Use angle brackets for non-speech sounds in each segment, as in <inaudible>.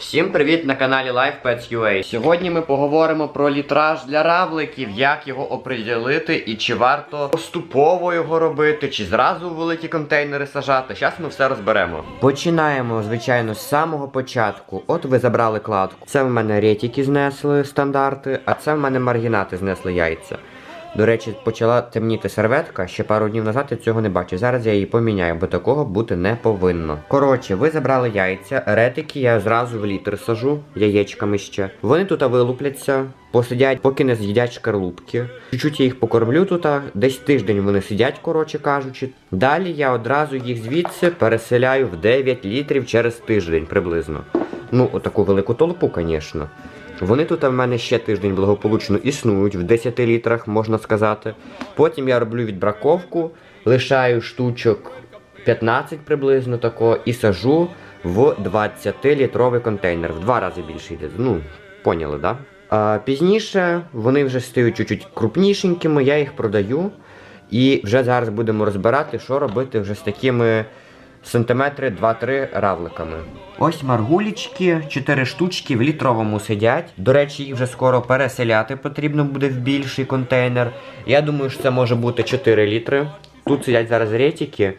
Всім привіт на каналі Life Pets UA. Сьогодні ми поговоримо про літраж для равликів, як його оприділити і чи варто поступово його робити, чи зразу в великі контейнери сажати. Зараз ми все розберемо. Починаємо, звичайно, з самого початку. От ви забрали кладку. Це в мене ретіки знесли стандарти, а це в мене маргінати знесли яйця. До речі, почала темніти серветка. Ще пару днів назад я цього не бачив. Зараз я її поміняю, бо такого бути не повинно. Коротше, ви забрали яйця, ретики я зразу в літр сажу, яєчками ще. Вони тут вилупляться, посидять, поки не з'їдять шкарлупки. Чуть-чуть я їх покормлю тут, десь тиждень вони сидять, коротше кажучи. Далі я одразу їх звідси переселяю в 9 літрів через тиждень приблизно. Ну, отаку велику толпу, звісно. Вони тут в мене ще тиждень благополучно існують в 10 літрах, можна сказати. Потім я роблю відбраковку, лишаю штучок 15 приблизно такого і сажу в 20-літровий контейнер. В два рази більше йде. Ну, поняли, да? А, пізніше вони вже стають чуть-чуть крупнішенькими, я їх продаю. І вже зараз будемо розбирати, що робити вже з такими сантиметри 2-3 равликами. Ось маргулічки, 4 штучки в літровому сидять. До речі, їх вже скоро переселяти потрібно буде в більший контейнер. Я думаю, що це може бути 4 літри. Тут сидять зараз ретики.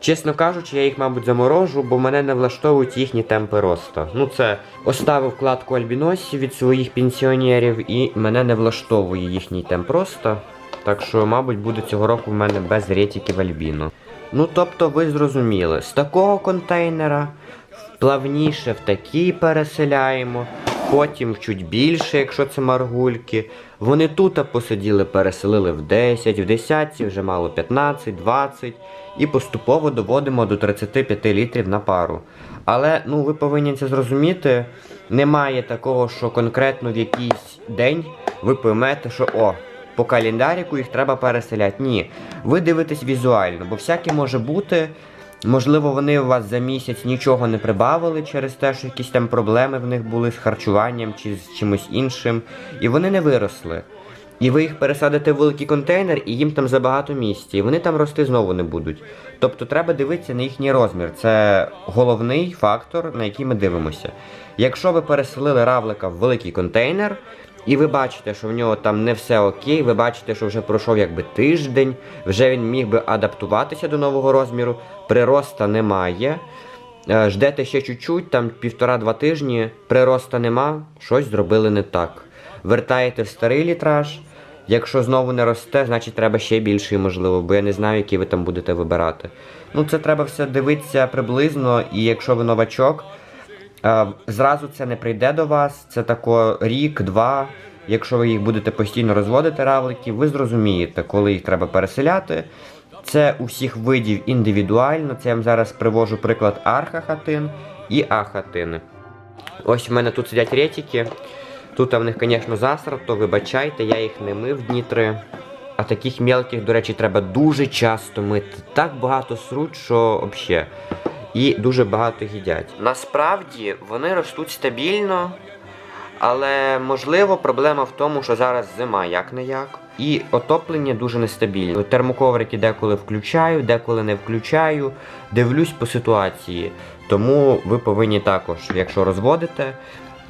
Чесно кажучи, я їх, мабуть, заморожу, бо мене не влаштовують їхні темпи росту. Ну, це оставив вкладку альбіносів від своїх пенсіонерів, і мене не влаштовує їхній темп росту. Так що, мабуть, буде цього року в мене без ретиків альбіно. Ну, тобто, ви зрозуміли, з такого контейнера плавніше в такий переселяємо, потім в чуть більше, якщо це маргульки. Вони тут посиділи, переселили в 10, в 10, вже мало 15, 20 і поступово доводимо до 35 літрів на пару. Але ну ви повинні це зрозуміти. Немає такого, що конкретно в якийсь день ви поймете, що о, по календаріку їх треба переселяти. Ні. Ви дивитесь візуально, бо всяке може бути. Можливо, вони у вас за місяць нічого не прибавили через те, що якісь там проблеми в них були з харчуванням чи з чимось іншим, і вони не виросли. І ви їх пересадите в великий контейнер, і їм там забагато місця, і вони там рости знову не будуть. Тобто треба дивитися на їхній розмір. Це головний фактор, на який ми дивимося. Якщо ви переселили равлика в великий контейнер, і ви бачите, що в нього там не все окей, ви бачите, що вже пройшов якби тиждень, вже він міг би адаптуватися до нового розміру, прироста немає. Е, Ждете ще чуть-чуть, там півтора-два тижні, прироста нема, щось зробили не так. Вертаєте в старий літраж. Якщо знову не росте, значить треба ще більший, можливо, бо я не знаю, який ви там будете вибирати. Ну, це треба все дивитися приблизно, і якщо ви новачок, Зразу це не прийде до вас, це тако рік-два. Якщо ви їх будете постійно розводити равликів, ви зрозумієте, коли їх треба переселяти. Це у всіх видів індивідуально. Це я вам зараз привожу приклад архахатин і ахатин. Ось у мене тут сидять ретики. Тут в них, звісно, засрато, вибачайте, я їх не мив дні три. А таких мелких, до речі, треба дуже часто мити. Так багато сруть, що взагалі і дуже багато їдять. Насправді вони ростуть стабільно, але можливо проблема в тому, що зараз зима як не як. І отоплення дуже нестабільне. Термоковрики деколи включаю, деколи не включаю. Дивлюсь по ситуації. Тому ви повинні також, якщо розводите,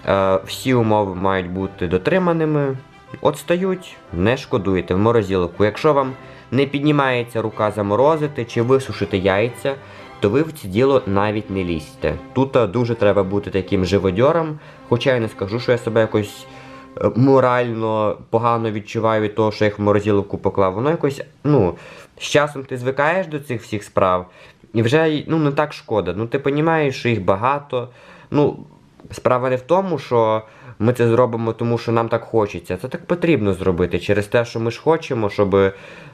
е, всі умови мають бути дотриманими. От стають, не шкодуєте в морозилку. Якщо вам не піднімається рука заморозити чи висушити яйця, то ви в це діло навіть не лізьте. Тут дуже треба бути таким живодьором, хоча я не скажу, що я себе якось е, морально погано відчуваю від того, що я їх в морозиловку поклав. Воно якось, ну, з часом ти звикаєш до цих всіх справ, і вже ну, не так шкода. Ну, ти розумієш, що їх багато. Ну, справа не в тому, що ми це зробимо, тому що нам так хочеться. Це так потрібно зробити через те, що ми ж хочемо, щоб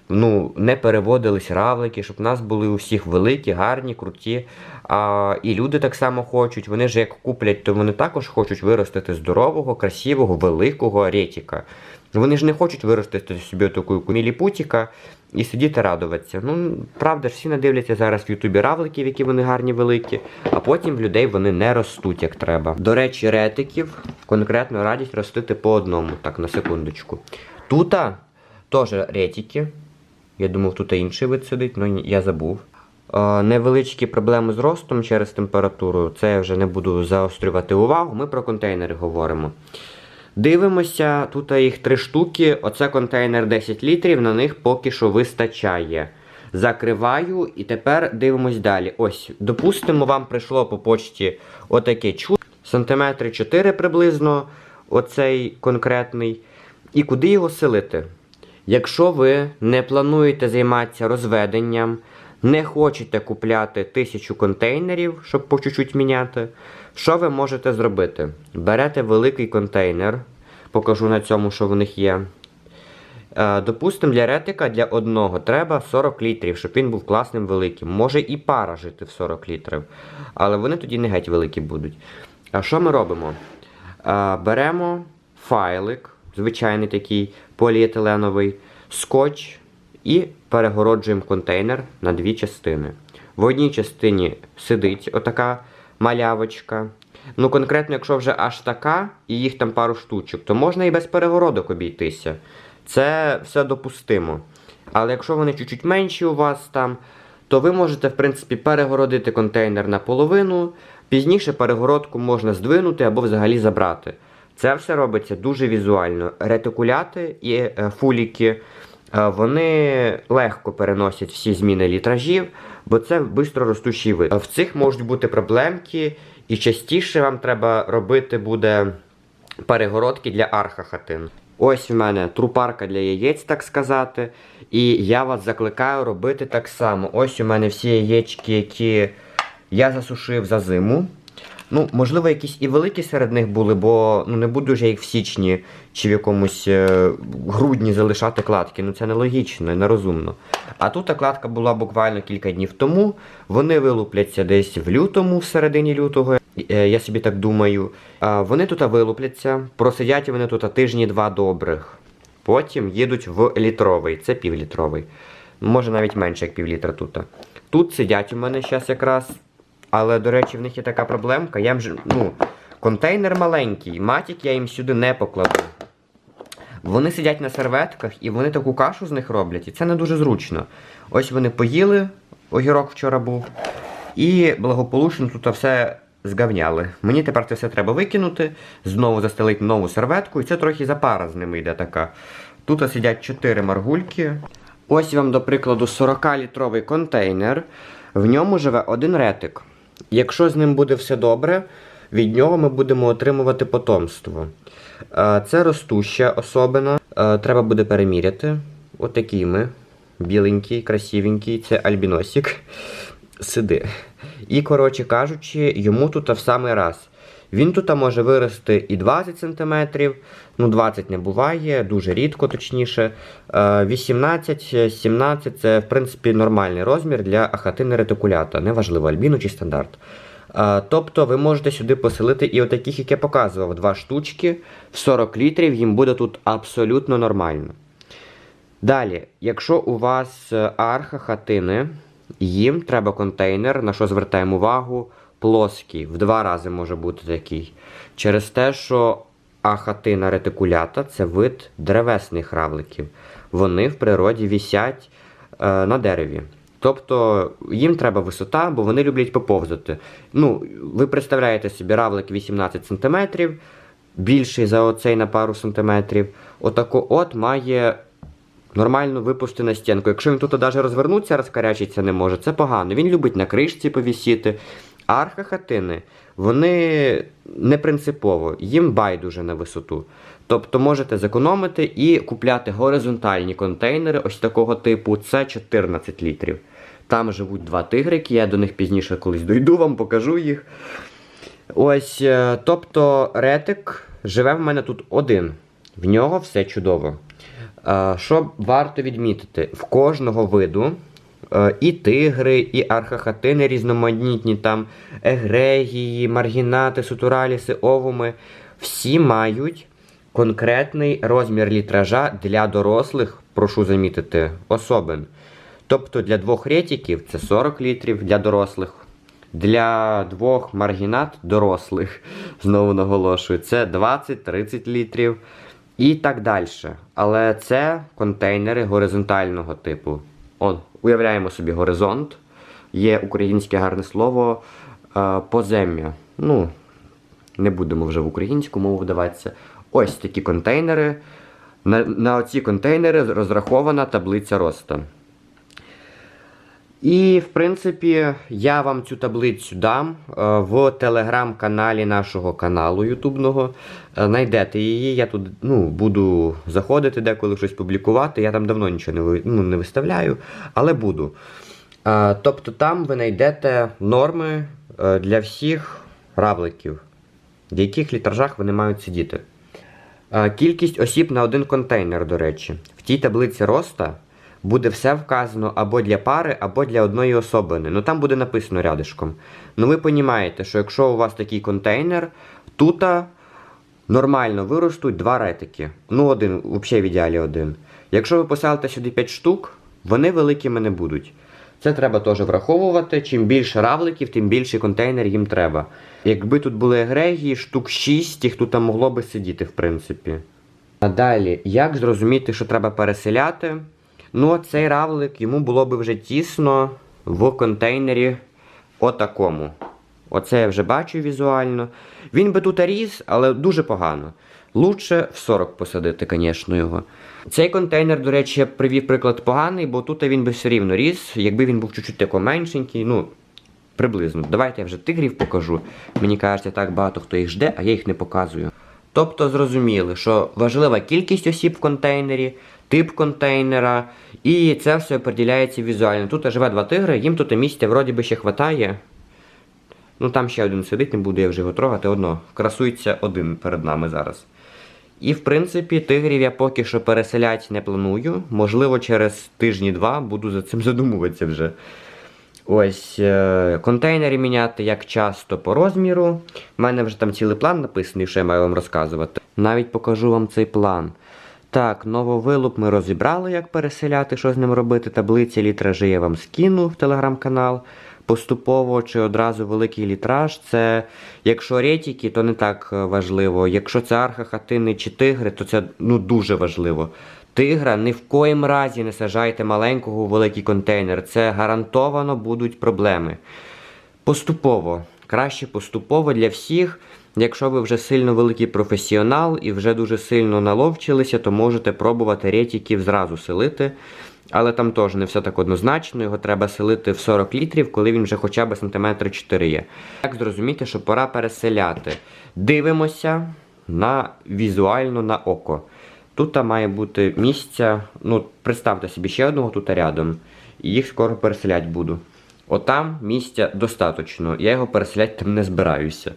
ну, не переводились равлики, щоб у нас були у всіх великі, гарні, круті. А, І люди так само хочуть. Вони ж як куплять, то вони також хочуть виростити здорового, красивого, великого ретіка. Вони ж не хочуть виростити собі таку міліпутіка і сидіти радуватися. Ну, правда ж, всі надивляться зараз в Ютубі равликів, які вони гарні великі, а потім в людей вони не ростуть як треба. До речі, ретиків конкретно радять ростити по одному, так, на секундочку. Тута теж ретики. Я думав, тут інший вид сидить, але я забув. е, невеличкі проблеми з ростом через температуру. Це я вже не буду заострювати увагу. Ми про контейнери говоримо. Дивимося, тут їх три штуки. Оце контейнер 10 літрів, на них поки що вистачає. Закриваю і тепер дивимось далі. Ось, допустимо, вам прийшло по почті отаке чудо. Сантиметри 4 приблизно, оцей конкретний. І куди його селити? Якщо ви не плануєте займатися розведенням, не хочете купляти тисячу контейнерів, щоб по чуть-чуть міняти, що ви можете зробити? Берете великий контейнер, покажу на цьому, що в них є. Е, Допустимо, для ретика для одного треба 40 літрів, щоб він був класним великим. Може і пара жити в 40 літрів, але вони тоді не геть великі будуть. А що ми робимо? Е, Беремо файлик, звичайний такий поліетиленовий, скотч і перегороджуємо контейнер на дві частини. В одній частині сидить отака малявочка. Ну, конкретно, якщо вже аж така, і їх там пару штучок, то можна і без перегородок обійтися. Це все допустимо. Але якщо вони чуть-чуть менші у вас там, то ви можете, в принципі, перегородити контейнер наполовину. Пізніше перегородку можна здвинути або взагалі забрати. Це все робиться дуже візуально. Ретикуляти і е, фуліки. е, Вони легко переносять всі зміни літражів, бо це швидко ростущий вид. В цих можуть бути проблемки, і частіше вам треба робити буде перегородки для архахатин. Ось в мене трупарка для яєць, так сказати. І я вас закликаю робити так само. Ось у мене всі яєчки, які я засушив за зиму. Ну, можливо, якісь і великі серед них були, бо ну, не буду я їх в січні чи в якомусь е, грудні залишати кладки. Ну це нелогічно і нерозумно. А тут та кладка була буквально кілька днів тому. Вони вилупляться десь в лютому, в середині лютого. Е, я собі так думаю. Вони тут вилупляться, просидять вони тут тижні два добрих. Потім їдуть в літровий, це півлітровий. Може навіть менше, як півлітра тут. Тут сидять у мене зараз якраз. Але, до речі, в них є така проблемка. Я вже, ну, контейнер маленький, матік я їм сюди не покладу. Вони сидять на серветках і вони таку кашу з них роблять, і це не дуже зручно. Ось вони поїли, огірок вчора був, і благополучно тут все згавняли. Мені тепер це все треба викинути, знову застелити нову серветку, і це трохи запара з ними йде така. Тут сидять 4 маргульки. Ось вам, до прикладу, 40-літровий контейнер. В ньому живе один ретик. Якщо з ним буде все добре, від нього ми будемо отримувати потомство. Це ростуща особина. Треба буде переміряти. Отакий ми. Біленький, красивенький, це альбіносик. Сиди. І, коротше кажучи, йому тут в самий раз. Він тут може вирости і 20 см, ну 20 не буває, дуже рідко, точніше. Е, 18-17 це, в принципі, нормальний розмір для ахатини ретикулята, неважливо, альбіну чи стандарт. Е, Тобто ви можете сюди поселити і отаких, як я показував, два штучки в 40 літрів, їм буде тут абсолютно нормально. Далі, якщо у вас е, архахатини, їм треба контейнер, на що звертаємо увагу, плоский, в два рази може бути такий. Через те, що ахатина ретикулята це вид древесних равликів. Вони в природі вісять е, на дереві. Тобто їм треба висота, бо вони люблять поповзати. Ну, ви представляєте собі равлик 18 см, більший за оцей на пару сантиметрів. Отако от має нормально випусти на стінку. Якщо він тут навіть розвернутися, розкарячиться не може, це погано. Він любить на кришці повісіти. Архахатини, вони не принципово, їм байдуже на висоту. Тобто можете зекономити і купляти горизонтальні контейнери ось такого типу. Це 14 літрів. Там живуть два тигрики, я до них пізніше колись дойду, вам покажу їх. Ось, е, тобто ретик живе в мене тут один. В нього все чудово. Е, Що варто відмітити, в кожного виду і тигри, і архахатини різноманітні, там егрегії, маргінати, сутураліси, овуми, всі мають конкретний розмір літража для дорослих, прошу замітити, особин. Тобто для двох ретиків це 40 літрів для дорослих. Для двох маргінат дорослих, <laughs> знову наголошую, це 20-30 літрів і так далі. Але це контейнери горизонтального типу. От, уявляємо собі горизонт. є українське гарне слово е, позем'я. Ну, не будемо вже в українську мову вдаватися. Ось такі контейнери. На, на оці контейнери розрахована таблиця роста. І, в принципі, я вам цю таблицю дам е, в телеграм-каналі нашого каналу Ютубного. Е, Найдете її, я тут ну, буду заходити деколи щось публікувати. Я там давно нічого не, ну, не виставляю, але буду. Е, Тобто там ви знайдете норми е, для всіх равликів, в яких літражах вони мають сидіти. Е, Кількість осіб на один контейнер, до речі. В тій таблиці роста буде все вказано або для пари, або для одної особини. Ну там буде написано рядишком. Ну ви розумієте, що якщо у вас такий контейнер, тут нормально виростуть два ретики. Ну, один, взагалі в ідеалі один. Якщо ви поселите сюди 5 штук, вони великими не будуть. Це треба теж враховувати. Чим більше равликів, тим більший контейнер їм треба. Якби тут були егрегії, штук 6, їх тут могло би сидіти, в принципі. А далі, як зрозуміти, що треба переселяти? Ну, цей равлик йому було би вже тісно в контейнері отакому. Оце я вже бачу візуально. Він би тут ріс, але дуже погано. Лучше в 40 посадити, звісно, його. Цей контейнер, до речі, я привів приклад поганий, бо тут він би все рівно ріс, якби він був чуть-чуть тако меншенький, ну, приблизно. Давайте я вже тигрів покажу. Мені кажеться, так багато хто їх жде, а я їх не показую. Тобто зрозуміли, що важлива кількість осіб в контейнері, тип контейнера, і це все определяється візуально. Тут живе два тигри, їм тут місця вроді би ще хватає. Ну там ще один сидить, не буду я вже його трогати, одно. Красується один перед нами зараз. І в принципі, тигрів я поки що переселяти не планую. Можливо, через тижні-два буду за цим <laughs> задумуватися вже. Ось е- контейнери міняти як часто по розміру. У мене вже там цілий план написаний, що я маю вам розказувати. Навіть покажу вам цей план. Так, нововилуп ми розібрали, як переселяти, що з ним робити. Таблиці літражі я вам скину в телеграм-канал. Поступово чи одразу великий літраж. Це якщо ретіки, то не так е, важливо. Якщо це архахатини чи тигри, то це ну, дуже важливо. Тигра ні в коїм разі не сажайте маленького у великий контейнер. Це гарантовано будуть проблеми. Поступово. Краще поступово для всіх. Якщо ви вже сильно великий професіонал і вже дуже сильно наловчилися, то можете пробувати ретіків зразу селити. Але там теж не все так однозначно, його треба селити в 40 літрів, коли він вже хоча б сантиметри 4 є. Як зрозуміти, що пора переселяти? Дивимося на візуально на око. Тут має бути місця, ну, представте собі ще одного тут рядом, і їх скоро переселяти буду. Отам місця достатньо. Я його переселяти там не збираюся.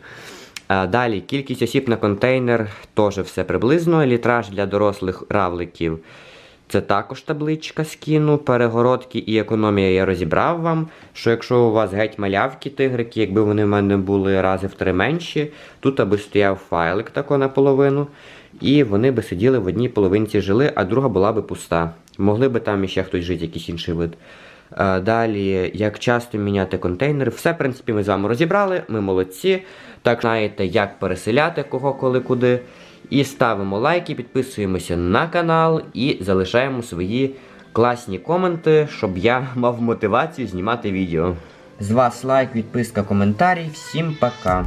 А далі кількість осіб на контейнер теж все приблизно. Літраж для дорослих равликів. Це також табличка скину. Перегородки і економія я розібрав вам. Що якщо у вас геть малявки тигрики, якби вони в мене були рази в три менші, тут аби стояв файлик тако наполовину. І вони би сиділи в одній половинці жили, а друга була би пуста. Могли би там іще хтось жити, якийсь інший вид. Е, Далі, як часто міняти контейнери, все, в принципі, ми з вами розібрали, ми молодці. Так знаєте, як переселяти кого, коли, куди. І ставимо лайки, підписуємося на канал і залишаємо свої класні коменти, щоб я <laughs> мав мотивацію знімати відео. З вас лайк, підписка, коментарі. Всім пока!